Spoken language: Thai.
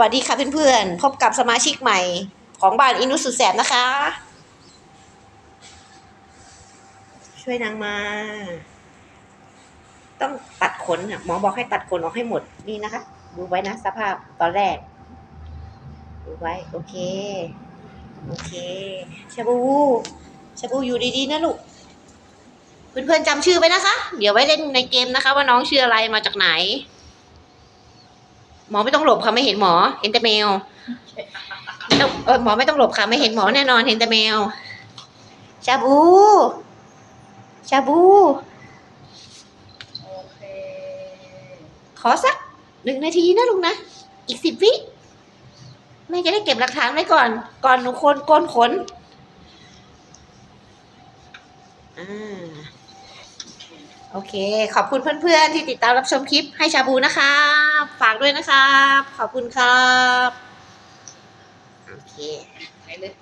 วัสดีค่ะเพื่อนๆ พบกับสมาชิกใหม่ของบ้านอินุสุดแสบนะคะ ช่วยนางมา ต้องตัดขนหมอบอกให้ตัดขนออกให้หมดนี่นะคะ ดูไว้นะสภาพตอนแรก ดูไว้ โอเค โอเคชาบูชาบูอยู่ดีๆนะลูกเพื่อนๆจำชื่อไว้นะคะ เดี๋ยวไว้เล่นในเกมนะคะ ว่าน้องชื่ออะไรมาจากไหน หมอไม่ต้องหลบค่ะไม่เห็นหมอ เห็นแต่แมวไม่ต้องเออหมอไม่ต้องหลบค่ะไม่เห็นหมอแน่นอนเห็นแต่แมว ชาบู ชาบู โอเค ขอสักหนึ่งนาทีนะลุงนะ อีกสิบวิแม่จะได้เก็บหลักฐานไว้ก่อน ก่อนหนูคนโกนขนอ่า โอเค ขอบคุณเพื่อนๆที่ติดตามรับชมคลิปให้ชาบูนะคะฝากด้วยนะครับ ขอบคุณครับ โอเคไปเลย